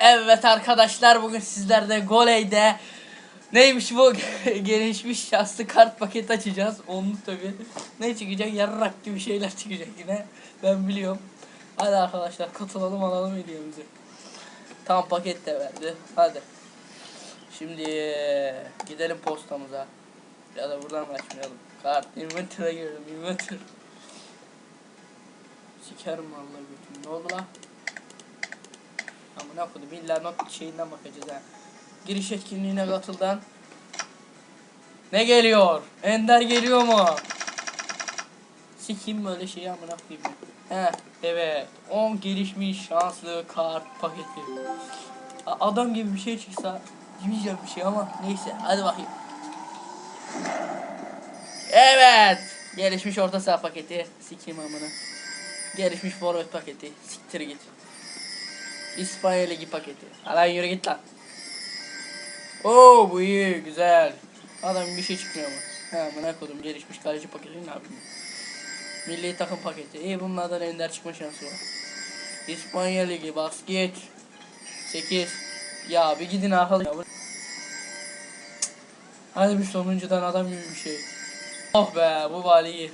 Evet arkadaşlar bugün sizlerde Goley'de neymiş bu gelişmiş şanslı kart paket açacağız. Onu tabi ne çıkacak yarrak gibi şeyler çıkacak yine ben biliyorum. Hadi arkadaşlar katılalım alalım hediyemizi. Tam paket de verdi. Hadi. Şimdi gidelim postamıza. Ya da buradan açmayalım. Kart inventory'a girelim inventory. Sikerim vallahi götümü. Ne oldu lan? Amına koydum illa not şeyinden bakacağız ha. Giriş etkinliğine katıldan. Ne geliyor? Ender geliyor mu? Sikeyim böyle şeyi amına koyayım. He evet. 10 gelişmiş şanslı kart paketi. Adam gibi bir şey çıksa yemeyeceğim bir şey ama neyse hadi bakayım. Evet. Gelişmiş orta saha paketi. Sikeyim amına. Gelişmiş forvet paketi. Siktir git. İspanya Ligi paketi. Lan yürü git lan. Oo bu iyi güzel. Adam bir şey çıkmıyor mu? He amına kodum gelişmiş kaleci paketi ne yapayım? Milli takım paketi. İyi bunlardan ender çıkma şansı var. İspanya Ligi basket. 8. Ya bir gidin arkadaşlar. Hadi bir sonuncudan adam gibi bir şey. Oh be bu vali iyi.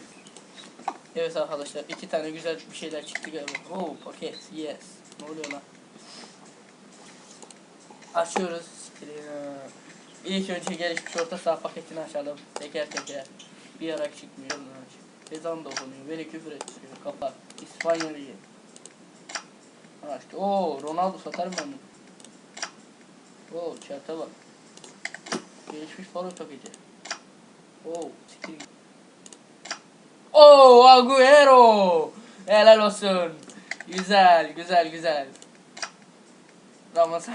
Evet arkadaşlar iki tane güzel bir şeyler çıktı galiba. Oh paket yes. Ne oluyor lan? Açıyoruz. İlk önce gelişmiş orta saha paketini açalım. Teker teker. Bir ara çıkmıyor. Ezan da okunuyor. Beni küfür ettiriyor. Kapat. İspanya Ligi. Açtı. Oo Ronaldo satarım ben bunu. Oo çarta bak. Gelişmiş forvet paketi. Oo git. Oo Agüero. Helal olsun. Güzel güzel güzel. Ramazan.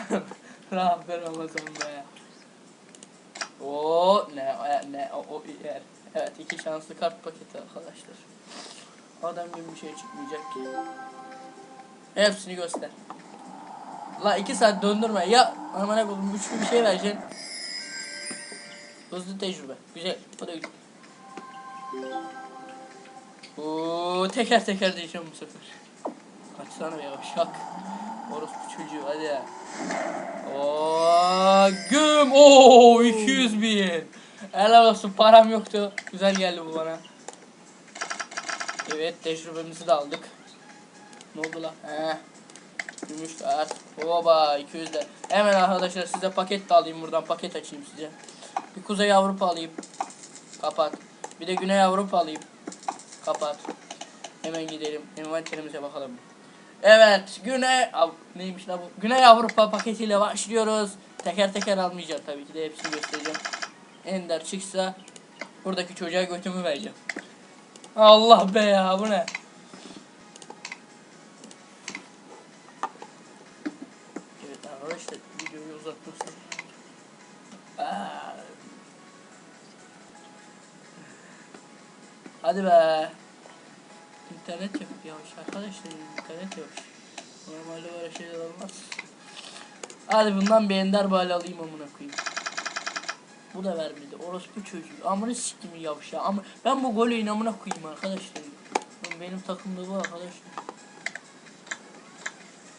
Ramazan be. Oo ne ne o, o yer. Evet iki şanslı kart paketi arkadaşlar. Adam gibi bir şey çıkmayacak ki. Hepsini göster. La iki saat döndürme ya. Aman koydum üçlü bir şey vereceksin. Hızlı tecrübe. Güzel. Bu da güzel. Oo, teker teker diyeceğim bu sefer. Kaçsana be yavşak. Orospu çocuğu hadi ya. Oo, güm. Oo 200 bin. Helal olsun param yoktu. Güzel geldi bu bana. Evet tecrübemizi de aldık. Ne oldu lan? He. Gümüş kart. Oba 200 de. Hemen arkadaşlar size paket de alayım buradan paket açayım size. Bir Kuzey Avrupa alayım. Kapat. Bir de Güney Avrupa alayım. Kapat. Hemen gidelim. Envanterimize bakalım. Evet, Güney Av neymiş la bu? Güney Avrupa paketiyle başlıyoruz. Teker teker almayacağım tabii ki de hepsini göstereceğim. Ender çıksa buradaki çocuğa götümü vereceğim. Allah be ya bu ne? Evet arkadaşlar videoyu uzatmıştım. Aa. Hadi be. İnternet yok yavaş arkadaşlar internet yok. Normalde böyle şeyler olmaz. Hadi bundan bir ender bali alayım amına koyayım. Bu da vermedi. Orospu çocuğu. Amına siktim yavaş ya. Ama ben bu golü amına koyayım arkadaşlar. Benim takımda bu arkadaşlar.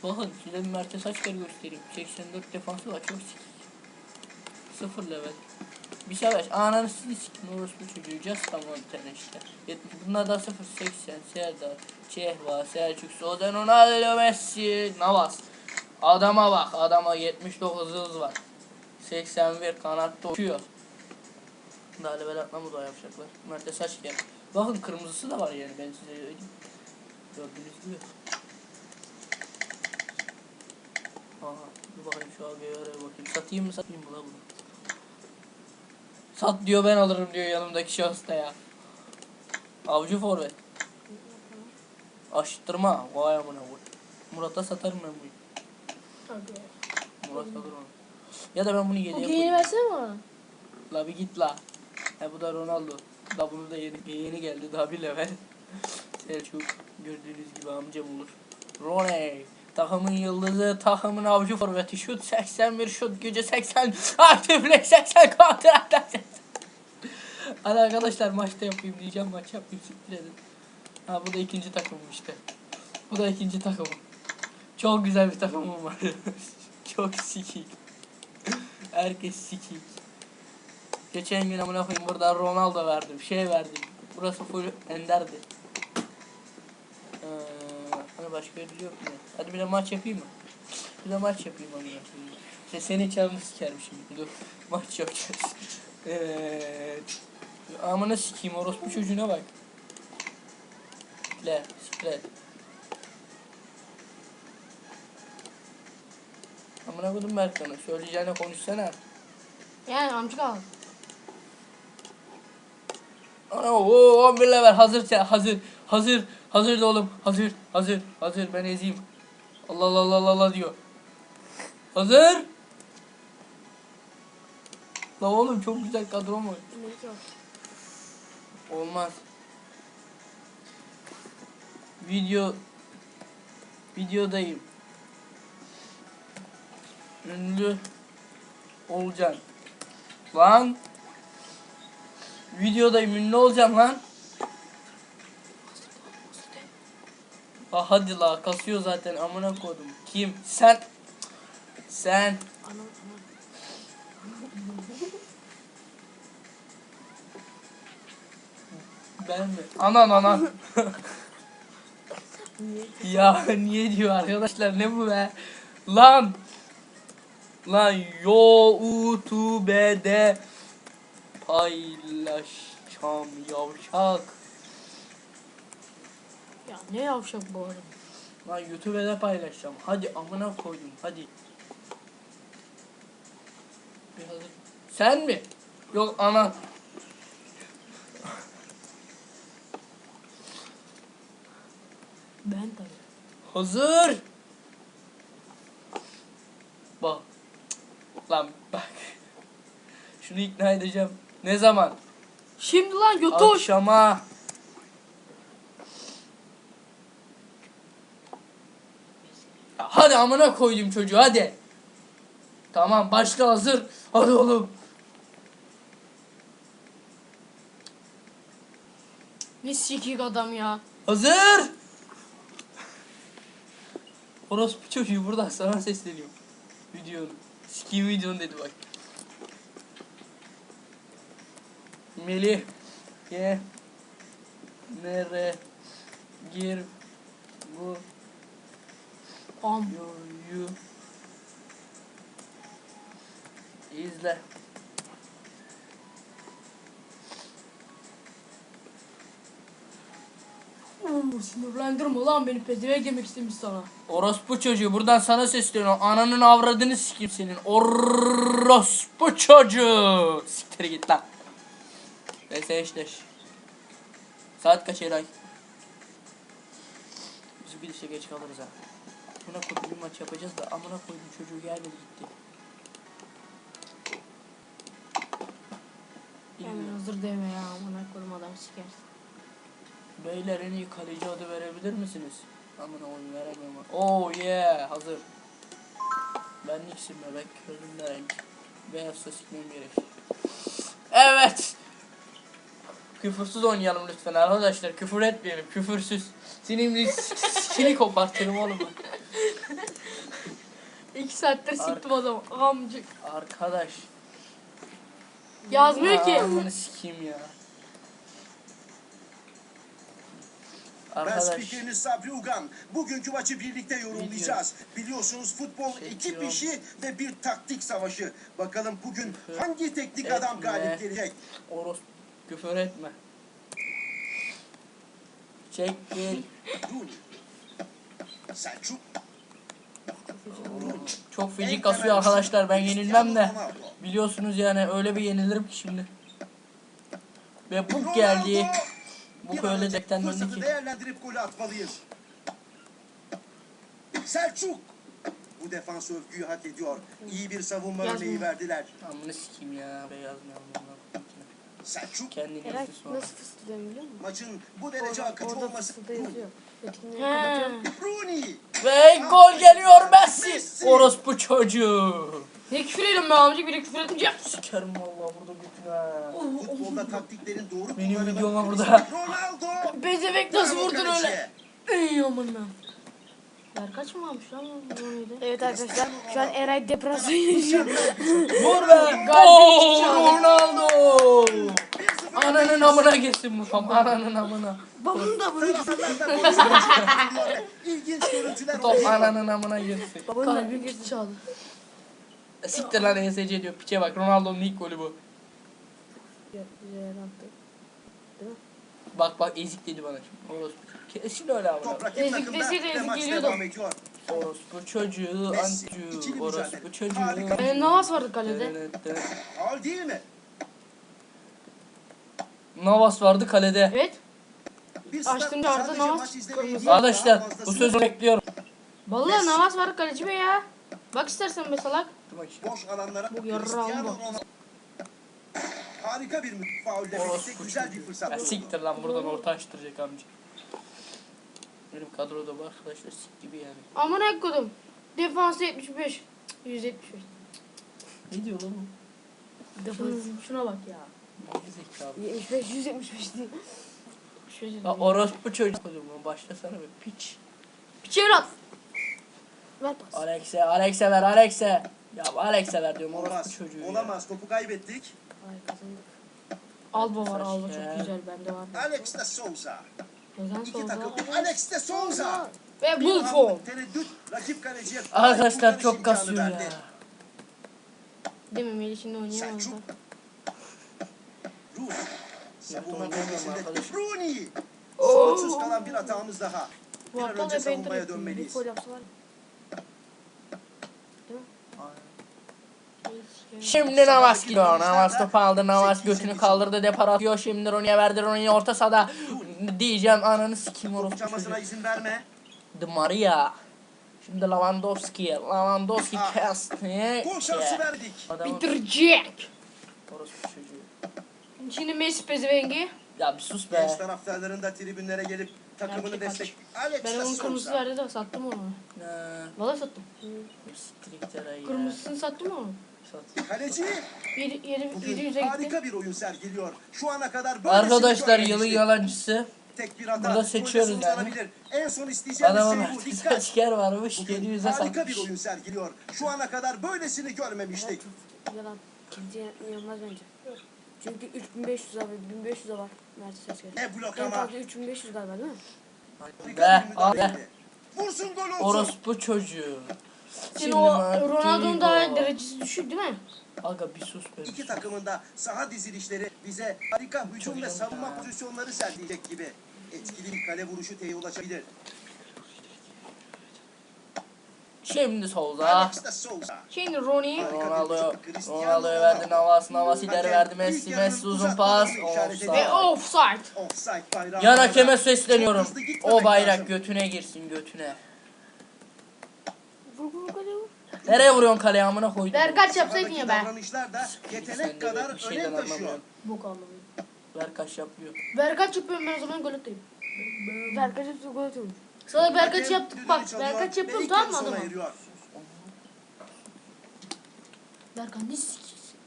Bakın size bir Mert'e saç göstereyim. 84 defansı var çok sikik. Sıfır level. Bir savaş. Ananı sikim orospu çocuğu. Just tam on tane işte. 70. Bunlar da 0 80. Serdar. Çehva. Selçuk. Soden Ronaldo Messi. Navas. Adama bak. Adama 79 hız var. 81 kanatta uçuyor. Daha level atlama da yapacaklar. Mert'e saç gel. Bakın kırmızısı da var yani ben size. Gördüğünüz gibi. Aha, dur bakayım şu AG'ye bakayım. Satayım mı satayım mı la bunu? Sat diyor ben alırım diyor yanımdaki şahıs da ya. Avcı forvet. Aşıttırma. Vay amına koy. Murat'a satarım ben bunu. Murat alır onu. Ya da ben bunu yediye koyayım. versene bana. La bir git la. He bu da Ronaldo. Da bunu da yeni, yeni geldi daha bir level. Selçuk gördüğünüz gibi amcam olur. Rone takımın yıldızı, takımın avcı forveti. Şut 81, şut gücü 80, aktiflik 80, kontrol 80. Hadi arkadaşlar maçta yapayım diyeceğim maç yapayım siktir edin. Ha bu da ikinci takımım işte. Bu da ikinci takımım. Çok güzel bir takımım var. Çok sikik. Herkes sikik. Geçen gün amına koyayım burada Ronaldo verdim. Şey verdim. Burası full enderdi. Başka bir yok mu? Hadi bir de maç yapayım mı? Bir de maç yapayım amına koyayım. İşte senin canını sikerim. Dur. Maç yapacağız. Evet. Amına sikeyim orospu çocuğuna bak. Le, siklet. Amına koydum Berkan'ı. Söyleyeceğine konuşsana. Yani amcık al. Ana o 11 level hazır hazır hazır hazır oğlum hazır hazır hazır ben ezeyim. Allah Allah Allah Allah, diyor. Hazır. La oğlum çok güzel kadro mu? Olmaz. Video videodayım. Ünlü olacaksın. Lan videodayım ünlü olacağım lan. Ha hadi la kasıyor zaten amına koydum. Kim? Sen. Sen. Ben mi? Anan anan. Ya niye diyor arkadaşlar ne bu be? Lan. Lan YouTube'de paylaşacağım yavşak. Ya ne yavşak bu arada. Lan YouTube'da paylaşacağım. Hadi amına koydum hadi. Bir hazır. Sen mi? Yok ana. Ben tabii. Hazır. Bak. Lan bak. Şunu ikna edeceğim. Ne zaman? Şimdi lan götoş. Akşama. Ya Hadi amına koydum çocuğu hadi. Tamam başla hazır. Hadi oğlum. Ne sikik adam ya. Hazır. Orospu çocuğu buradan sana sesleniyor. Videonun. Sikiyim videonun dedi bak. Melih. Ye. Nere. Gir. Bu. Am. Yoyu. İzle. Oo, sinirlendirme lan beni pezevenk yemek istemiş sana. Orospu çocuğu buradan sana sesleniyorum. Ananın avradını sikeyim senin. Orospu çocuğu. Siktir git lan. VS eşleş. Saat kaç Eray? Biz bir işe geç kalırız ha. Amına koydum bir maç yapacağız da amına koydum çocuğu gelmedi gitti. Bilmiyorum. hazır deme ya amına koyayım adam sikersin. Beyler en iyi kaleci adı verebilir misiniz? Amına oyun veremiyorum. Oh yeah hazır. Ben Nix'im bebek. Gözümde renk. Beyazsa sikmem gerek. Evet. Küfürsüz oynayalım lütfen arkadaşlar. Küfür etmeyelim. Küfürsüz. Senin sikini kopartırım oğlum. İki saattir siktim adamı. Amcık. Arkadaş. Yazmıyor ki. Amını sikeyim ya. Ben Arkadaş. spikeriniz Sabri Ugan. Bugünkü maçı birlikte yorumlayacağız. Biliyorsunuz futbol ekip Çekiyorum. işi ve bir taktik savaşı. Bakalım bugün Küfür hangi teknik adam etme. galip gelecek? Oros küfür etme. Çekil. Selçuk. Çok feci kasıyor arkadaşlar ben yenilmem de. Biliyorsunuz yani öyle bir yenilirim ki şimdi. Ve bu geldi. Bu böyle önce dekten döndü ki. değerlendirip golü atmalıyız. Selçuk. Bu defans övgüyü hak ediyor. İyi bir savunma örneği verdiler. Amını sikeyim ya. Beyazmayalım bundan. Selçuk Kendini Eray nasıl fısıldıyor biliyor musun? maçın bu derece akıcı Orada olması. fısıldı yazıyor. Kapatıyorum. Rooney. Ve gol geliyor Messi. Messi. Orospu çocuğu. Ne küfür ediyorum ben amcık bir de küfür etmeyeceğim. Sikerim valla burada götüne. ha. Futbolda taktiklerin doğru Benim kullanımı. videom var burada. Ronaldo. Bezebek nasıl vurdun öyle? Ey amına. Berkaç mı almış lan bu? Evet arkadaşlar şu an Eray depresyon yaşıyor. Vur be. Oo, Ronaldo. Ananın amına girsin bu top. Ananın amına. Babam da bunu. İlginç görüntüler Top ananın amına girsin. Babam da Kalbim gitti çaldı. Siktir lan ESC diyor. Piçe bak Ronaldo'nun ilk golü bu. Bak bak ezik dedi bana şimdi. Orospu. Kesin öyle ama. Top rakip Ezik deseydi ezik maç geliyordu. devam ediyor. Orospu çocuğu, ancu, orospu çocuğu. Benim Navas vardı kalede. Faul değil mi? Navas vardı kalede. Evet. Açtım orada Navas kırmızı. Arkadaşlar bu sözü bekliyorum. Vallahi. Navas vardı kaleci be ya. Bak istersen be salak. Boş alanlara Bu yarrağı Cristiano bu. Ronaldo. Harika bir birlikte Orospu güzel bir fırsat. Ya siktir lan buradan orta açtıracak amca. Benim kadroda bu arkadaşlar sik gibi yani. Amına kodum. Defansı 75. 175. Ne diyor lan Şuna, şuna bak ya. Gerizekalı. 75 175 değil. Ya orospu çocuğu. Oğlum başlasana be piç. Piçer at. Ver pas. Alex'e, Alex'e ver, Alex'e. Ya Alex'e ver diyorum orospu Olamaz. çocuğu ya. Olamaz. Topu kaybettik. Ay kazandık. Alba var Alba çok güzel bende var. Alex de Souza. Neden İki solda? takım. Alex de Souza. Ve Bir Tereddüt rakip kaleciye Arkadaşlar kurtarış çok imkanı kasıyor verdi. ya. Değil mi Melih şimdi oynayamaz Selçuk. da. Rooney. Savunma bölgesinde. Rooney. Sonuçsuz kalan bir hatamız daha. Bir Bu an önce savunmaya dönmeliyiz. Şimdi Navas gidiyor. Navas topu aldı. Navas götünü kaldırdı. Depar atıyor. Şimdi Rooney'e verdi. Rooney orta sahada. Diyeceğim ananı sikeyim orospu çocuğu. izin verme. Di Maria. Şimdi Lewandowski. Lewandowski Ah. kesti. Gol şansı verdik. Bitirecek. orospu çocuğu. Şimdi Messi pezevengi. Ya bir sus be. Genç taraftarların da tribünlere gelip takımını Erkek destek. Alex Ben onun kırmızı Souza. verdi de sattım onu. Ne? Valla sattım. Siktir ya. Kırmızısını sattım onu. Sat. Kaleci 7 7 bugün 700'e gitti. harika bir oyun sergiliyor. Şu ana kadar böylesini Arkadaşlar yılın yalancısı. Tek bir hata. Burada seçiyoruz yani. En son isteyeceğimiz Adamın şey bu. Dikkat. saçker varmış. Bugün 700'e harika bir satmış. oyun sergiliyor. Şu ana kadar böylesini görmemiştik. At. Kimse inanmaz bence. Çünkü 3500 abi 1500 var. Mercedes geçti. Ne blok En ama. fazla 3500 galiba değil mi? Be, al be. Vursun gol olsun. Orospu çocuğu. Senin o. Ronaldo'nun daha derecesi düşük değil mi? Aga bir sus be. İki takımın da saha dizilişleri bize harika hücum ve savunma pozisyonları sergileyecek gibi. Etkili bir kale vuruşu teye ulaşabilir. Şimdi Souza. Şimdi bir Ronaldo. Ronaldo'ya verdi. Navas. Navas ileri verdi Messi. Messi uzun pas. Offside. Ve offside. Yan hakeme sesleniyorum. O bayrak götüne girsin götüne. Nereye vuruyorsun kaleye amına koydum. Berkaç yapsaydın ya be. davranışlar da yetenek kadar şeyden önem taşıyor. Bok anlamı. Berkaç yapıyor. Berkaç yapıyorum ben o zaman gol atayım. Berkaç hepsi gol atıyormuş. Sana Berkaç yaptık bak. Berkaç yapıyorum tamam mı eriyor. Berkan ne sikiyorsun?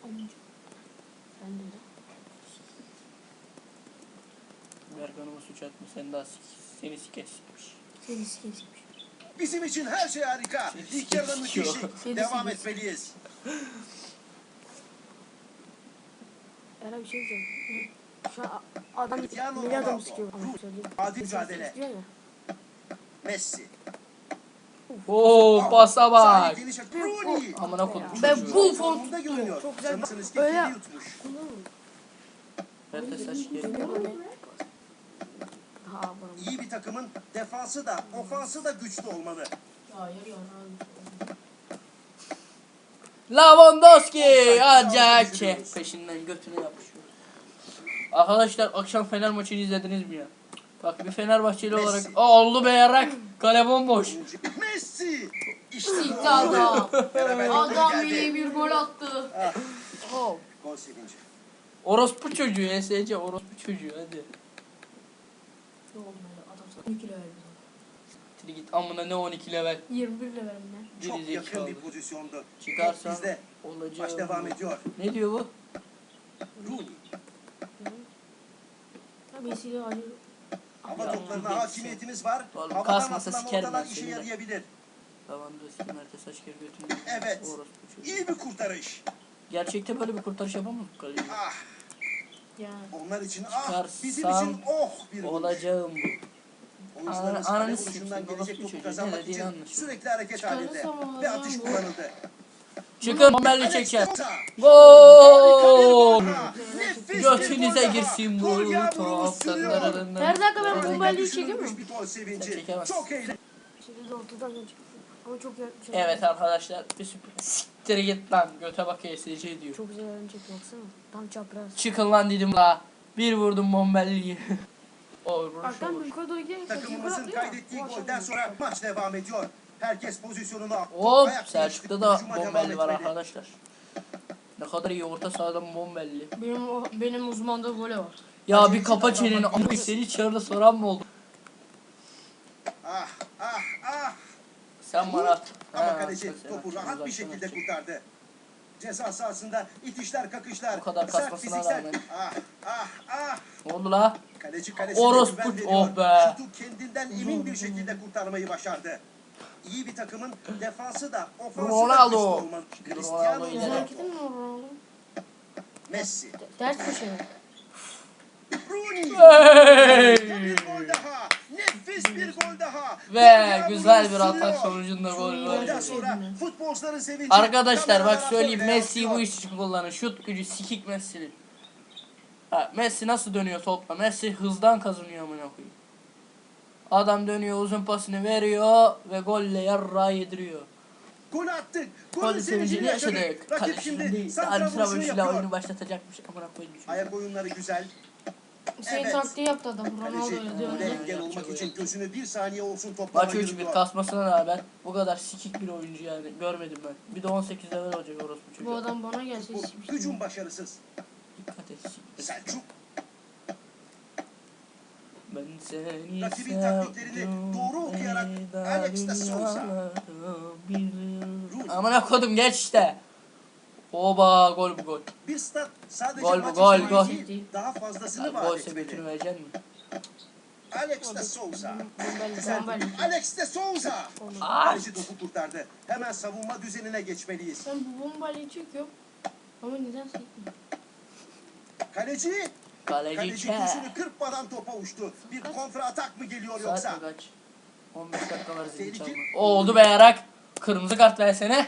Ben de. Berkan'ıma suç atma sen daha sik seni sike sikmiş. Seni sikeyim. Bizim için her şey harika. İlk yarıda müthişlik. Devam etmeliyiz. Eray bir şey diyeceğim. Şu adam milli adam söyleyeyim. Adil mücadele. Messi. Oo pasa bak. Sahip geniş açı- Rooney. Amına koydum Ben çocuğu. bu Formunda görünüyor. Çok güzel. Sanırsınız ki Öyle- kedi yutmuş. Berkaç saç. İyi bir takımın defansı da ofansı da güçlü olmalı. Lewandowski acayip şey. Peşinden götüne yapışıyor. Arkadaşlar akşam Fener maçını izlediniz mi ya? Bak bir Fenerbahçeli Messi. olarak Aa, oldu be yarak. Kale bomboş. Messi. İşte bu. adam. Adam milli bir gol attı. Ah, Oh. Gol sevinci. Orospu çocuğu ESC orospu çocuğu hadi. Ne oldu böyle adam sana 2 kilo verdi. Hadi git amına ne 12 level. 21 lira verim ben. Çok yakın zekalı. bir pozisyondu. Çıkarsan Bizde olacak. maç devam ediyor. Ne diyor bu? Rooney. Messi'yle Ali. Hava Ya, toplarına bir hakimiyetimiz var. Oğlum, Havadan atılan ortalar işe yarayabilir. Tamam da sikim herkes saç kere götürdü. Evet. İyi bir kurtarış. Gerçekte böyle bir kurtarış yapamam kaleci. Ah, Yani. onlar için ah, Çıkarsam bizim için oh bir. Olacağım bu. Oyuncularımız kale gelecek topu kazanmak için sürekli hareket halinde. Ve atış kullanıldı. Çıkın çeker. Sosa. Gol! Bir Götünüze girsin bu top. Her dakika ben Düşünülmüş çekeyim mi? bir eğlenceli. Şimdi de ortadan. Ama çok çok Evet arkadaşlar bir sürpriz. Siktir git lan göte bak ESC diyor. Çok güzel öğrenecek baksana. Tam çapraz. Çıkın lan dedim la. Bir vurdum vuruş Arkadan olur. yukarı doğru giderek Takımımızın ya. golden sonra maç devam ediyor. Herkes pozisyonunu attı. Hop Selçuk'ta da bomberli var arkadaşlar. Ne kadar iyi orta sahadan bomberli. Benim o- benim uzmanda vole var. Ya bir kapa çeneni ama seni çağırda soran mı oldu? Ah ah ah. Sen bana at. Ama Ha, kaleci sen- sen topu at, rahat bir uzaktan şekilde atacak. kurtardı. Ceza sahasında itişler kakışlar. Bu kadar sert kasmasına fiziksel- rağmen. Ah ah ah. Ne oldu la? Kaleci kalesine Orospu- güven veriyor. oh be. Şutu kendinden emin bir şekilde kurtarmayı başardı. İyi bir takımın defansı da ofansı da Ronaldo. güçlü olmalı. Ronaldo Cristiano Ronaldo. Messi. Ters köşe. Rooney. Hey! Bir gol daha. Nefis bir gol daha. Ve güzel bir atak sonucunda gol var. sonra futbolcuların sevinci. Arkadaşlar bak söyleyeyim Messi bu iş için kullanır. Şut gücü sikik Messi'nin. Ha, Messi nasıl dönüyor topla? Messi hızdan kazanıyor amına koyayım. Adam dönüyor uzun pasını veriyor ve golle yarrağı yediriyor. Gol attık. Gol sevincini yaşadık. Rakip şimdi değil. santrafor şunu Antrenörüyle yapıyor. oyunu başlatacakmış. Amına koyayım. Ayak oyunları güzel. Senin Evet. taktiği yaptı adam. Ronaldo öyle diyor. engel olmak için öyle. gözünü bir saniye olsun toplama Maç 3-1 yürüyor. kasmasına rağmen bu kadar sikik bir oyuncu yani görmedim ben. Bir de 18 level olacak orospu Bu çocuğu. adam bana gelse Bu sikmiştim. Hücum başarısız. Dikkat et. Selçuk Rakibin taktiklerini doğru okuyarak Alex de Souza. Amına kodum geç işte. Oba gol bu gol. bir stat sadece Gol bu, maç gol, gol. daha fazlasını vaat Golse götünü etmeli. verecek mi? Alex de Souza. Alex de Souza. Kaleci topu kurtardı. Hemen savunma düzenine geçmeliyiz. Ben bu bombayı çekiyorum. Ama neden sekmiyor? Kaleci Kaleci Kaleci ke. gözünü kırpmadan topa uçtu. Bir kontra atak mı geliyor Saat yoksa? mi kaç? 15 dakika var zil Tehlike. çalma. Oldu be yarak. Kırmızı kart versene.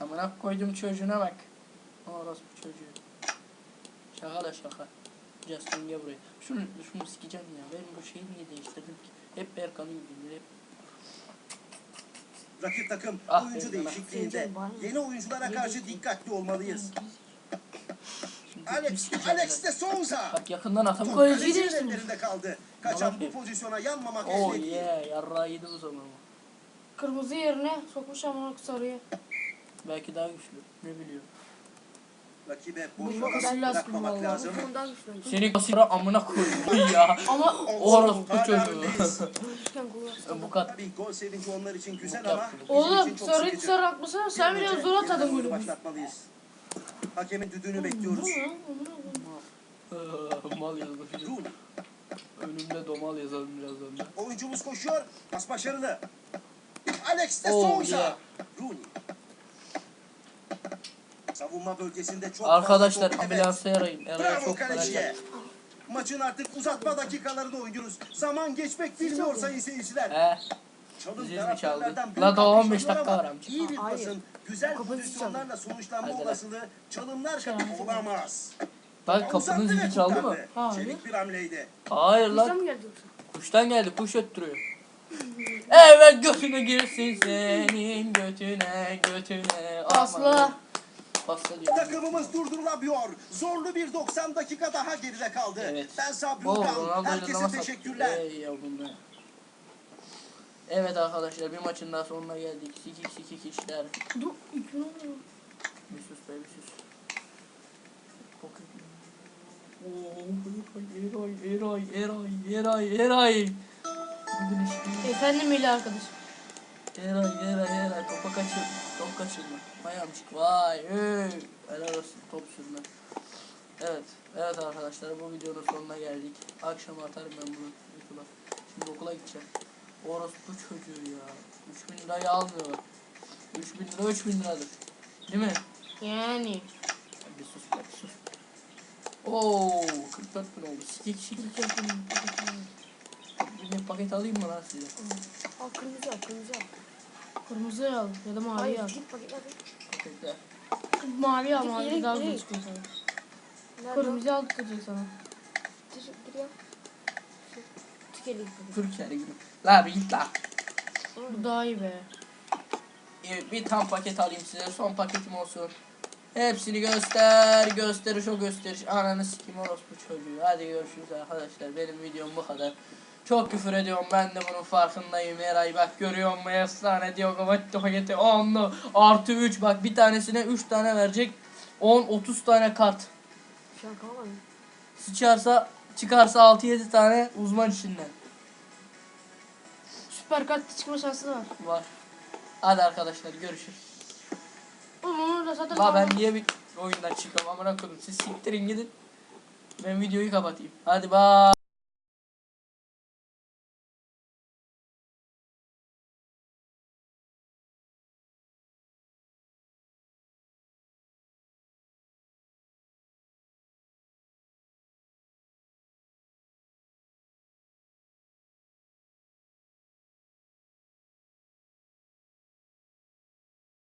Amına koydum çocuğuna bak. Orospu çocuğu. Şaka da şaka. Justin gel buraya. Şunu, şunu sikeceğim ya. Ben bu şeyi niye değiştirdim ki? Hep Berkan'ı gidiyor. Hep. Rakip takım Ah, oyuncu benim değişikliğinde yeni oyunculara karşı dikkatli olmalıyız. Alex, Alex de Souza. Bak yakından atamam. Kaleci Kalecinin değiştirmiş. ellerinde kaldı. Kaçan bu pozisyona yanmamak Oh elde değil. yeah. Yarrağı yedi bu zaman. o. Kırmızı yerine sokmuş ama sarıya. Belki daha güçlü. Ne biliyor. Rakibe boş vakit güzel bırakmamak vallahi. lazım. Bu ondan güçlü. Seni kasıra amına koyayım ya. Ama Orospu Hala çocuğu. öndeyiz. Bu kat. Tabii gol sevinci onlar için güzel ama bizim oğlum için çok sarı sıkıcı. sarı atmasana sen Bir bile önce zor atadın golü. Başlatmalıyız. Hakemin düdüğünü bekliyoruz. Mal yazmış. Rooney. Önümde domal yazalım birazdan da. Oyuncumuz koşuyor. Pas başarılı. Alex de Oh, Souza. yeah. Rooney. Savunma bölgesinde çok Arkadaşlar top- ambulansa yarayın. Eray'a Bravo çok merak kaleciye. ettim. Maçın artık uzatma dakikalarını oynuyoruz. Zaman geçmek bilmiyor sayın seyirciler. He. Taraftarlardan çaldı? La daha 15 alkış alıyor dakika var amca. İyi bir pasın güzel pozisyonlarla sonuçlanma Hadi lan. olasılığı çalımlar kadar olamaz. Bak Uzattı kapının zili çaldı mı? Hayır. Çevik bir hamleydi. Hayır lan. Kuştan geldi. Kuş öttürüyor. Evet götüne girsin senin götüne götüne. Aslı. Takımımız durdurulamıyor. Zorlu bir 90 dakika daha geride kaldı. Evet. Ben. Ronaldo'yla Herkese teşekkürler. Ey yavrum. Evet arkadaşlar bir maçın daha sonuna geldik. Sikik sikik işler. Dur. Bir sus be bir sus. Oo, Eray, Eray, Eray, Eray, Eray. Bugün işte Efendim Melih arkadaş. Eray, Eray, Eray. Topa kaçır, top kaçırma. Vay amcık, vay, hey. Helal olsun top sürme. Evet. Evet arkadaşlar bu videonun sonuna geldik. Akşam atarım ben bunu YouTube'a. Şimdi okula gideceğim. Orospu çocuğu ya. 3000 lirayı almıyorlar. 3000 lira 3000 liradır. Değil mi? Yani. Bir sus be bir sus. Oo 44 bin oldu. Sikik sikik. Bir paket alayım mı lan size? Al kırmızı al kırmızı al. Kırmızı al ya da mavi Hayır al. git paketler. Paketler. Mavi al Git, mavi daha ucuz çıkıyor sana. Nerede o? Kırmızı al tutacak sana. Teşekkür ya. Tükelim. Türkiye'de gibi. La bir git la. Bu daha iyi be. İyi, Bir tam paket alayım size. Son paketim olsun. Hepsini göster, gösteriş o gösteriş. Ananı sikim orospu çocuğu. Hadi görüşürüz arkadaşlar. Benim videom bu kadar. Çok küfür ediyorum. Ben de bunun farkındayım. Eray bak görüyor musun? Efsane diyor. Kavatti paketi 10'lu. Artı 3. Bak bir tanesine 3 tane verecek. 10-30 tane kart. Şu an kalmadı. Sıçarsa çıkarsa 6-7 tane uzman içinden. Süper kart çıkma şansı var. Var. Hadi arkadaşlar görüşürüz. Oğlum onu da zaten La ben niye bir oyundan çıkıyorum amına koyayım siz siktirin gidin. Ben videoyu kapatayım. Hadi bye.